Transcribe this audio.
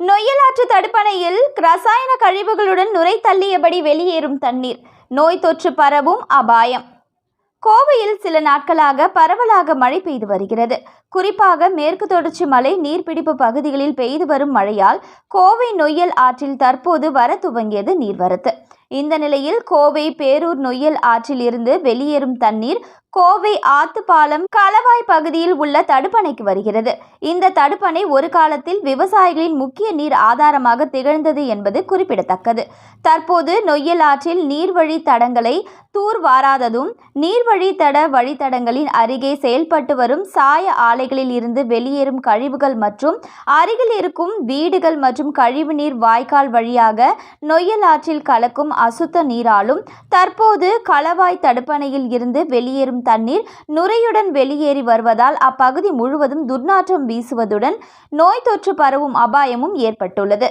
நொய்யலாற்று தடுப்பணையில் ரசாயன கழிவுகளுடன் நுரை தள்ளியபடி வெளியேறும் தண்ணீர். நோய் தொற்று பரவும் அபாயம். கோவையில் சில நாட்களாக பரவலாக மழை பெய்து வருகிறது. குறிப்பாக மேற்கு தொடர்ச்சி மலை நீர்பிடிப்பு பகுதிகளில் பெய்து வரும் மழையால் கோவை நொய்யல் ஆற்றில் தற்போது வர துவங்கியது நீர்வரத்து. இந்த நிலையில் கோவை பேரூர் நொய்யல் ஆற்றில் இருந்து வெளியேறும் தண்ணீர் கோவை ஆத்துப்பாலம் களவாய் பகுதியில் உள்ள தடுப்பணைக்கு வருகிறது. இந்த தடுப்பணை ஒரு காலத்தில் விவசாயிகளின் முக்கிய நீர் ஆதாரமாக திகழ்ந்தது என்பது குறிப்பிடத்தக்கது. தற்போது நொய்யல் ஆற்றில் நீர்வழி தடங்களை தூர்வாராததும் நீர்வழி தட வழித்தடங்களின் அருகே செயல்பட்டு வரும் சாய ஆலைகளில் இருந்து வெளியேறும் கழிவுகள் மற்றும் அருகில் இருக்கும் வீடுகள் மற்றும் கழிவுநீர் வாய்க்கால் வழியாக நொய்யல் ஆற்றில் கலக்கும் அசுத்த நீராலும் தற்போது களவாய் தடுப்பணையில் இருந்து வெளியேறும் தண்ணீர் நுரையுடன் வெளியேறி வருவதால் அப்பகுதி முழுவதும் துர்நாற்றம் வீசுவதுடன் நோய் தொற்று பரவும் அபாயமும் ஏற்பட்டுள்ளது.